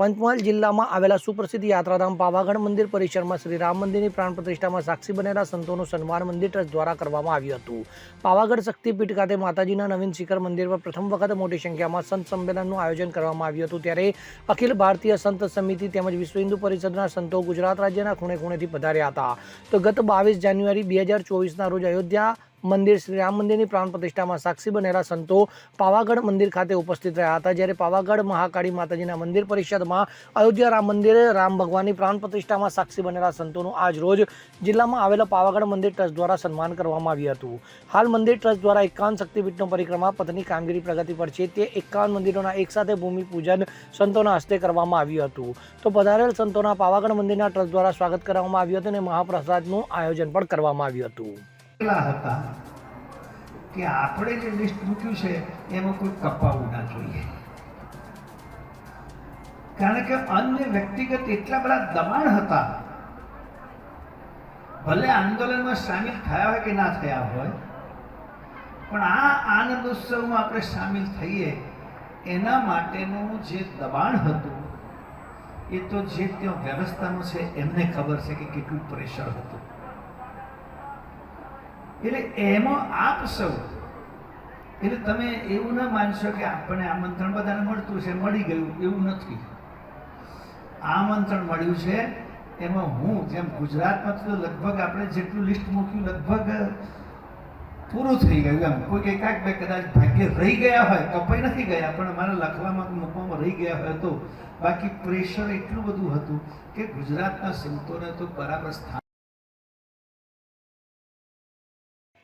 પંચમહાલ જિલ્લામાં આવેલા સુપ્રસિદ્ધ યાત્રાધામ પાવાગઢ મંદિર પરિસરમાં શ્રી રામ મંદિરની પ્રાણ પ્રતિષ્ઠામાં સાક્ષી બનેલા સંતોનું સન્માન મંદિર ટ્રસ્ટ દ્વારા કરવામાં આવ્યું હતું. પાવાગઢ શક્તિપીઠ ખાતે માતાજીના નવીન શિખર મંદિર પર પ્રથમ વખત મોટી સંખ્યામાં સંત સંમેલનનું આયોજન કરવામાં આવ્યું હતું. ત્યારે અખિલ ભારતીય સંત સમિતિ તેમજ વિશ્વ હિન્દુ પરિષદના સંતો ગુજરાત રાજ્યના ખૂણે ખૂણેથી પધાર્યા હતા. તો ગત બાવીસ જાન્યુઆરી બે હજાર ચોવીસના રોજ અયોધ્યા મંદિર શ્રી રામ મંદિરની પ્રાણ પ્રતિષ્ઠામાં સાક્ષી બનેલા સંતો પાવાગઢ મંદિર ખાતે ઉપસ્થિત રહ્યા હતા. જ્યારે પાવાગઢ મહાકાળી માતાજીના મંદિર પરિષદમાં અયોધ્યા રામ મંદિરે, રામ ભગવાનની પ્રાણ પ્રતિષ્ઠામાં સાક્ષી બનેલા સંતોનું આજ રોજ જિલ્લામાં આવેલા પાવાગઢ મંદિર ટ્રસ્ટ દ્વારા સન્માન કરવામાં આવ્યું હતું. હાલ મંદિર ટ્રસ્ટ દ્વારા એકાવન શક્તિપીઠનો પરિક્રમા પથની કામગીરી પ્રગતિ પર છે. તે એકાવન મંદિરોના એકસાથે ભૂમિપૂજન સંતોના હસ્તે કરવામાં આવ્યું હતું. તો પધારેલ સંતોના પાવાગઢ મંદિરના ટ્રસ્ટ દ્વારા સ્વાગત કરવામાં આવ્યું હતું અને મહાપ્રસાદનું આયોજન પણ કરવામાં આવ્યું હતું. એટલા હતા કે આપણે જે લિસ્ટ મૂક્યું છે, એમાં કોઈ કપાવું ના જોઈએ. કારણ કે અન્ય વ્યક્તિગત એટલા બધા દબાણ હતા, ભલે આંદોલનમાં સામેલ થયા હોય કે ના થયા હોય, પણ આ આનંદ ઉત્સવમાં આપણે સામેલ થઈએ, એના માટેનું જે દબાણ હતું, એ તો જે ત્યાં વ્યવસ્થાનું છે, એમને ખબર છે કે કેટલું પ્રેશર હતું. એટલે એમાં આપ સૌ. એટલે તમે એવું ના માનશો કે આપણને આમંત્રણ બધાને મળતું છે, મળી ગયું, એવું નથી. આમંત્રણ મળ્યું છે, એમાં હું જેમ ગુજરાતમાં તો લગભગ આપણે જેટલું લિસ્ટ મૂક્યું, લગભગ પૂરું થઈ ગયું એમ. કોઈ એકાક બે કદાચ ભાગ્ય રહી ગયા હોય, કપાઈ નથી ગયા, પણ અમારા લખવામાં, મૂકવામાં રહી ગયા હોય તો બાકી પ્રેશર એટલું બધું હતું કે ગુજરાતના સંતોને તો બરાબર સ્થાન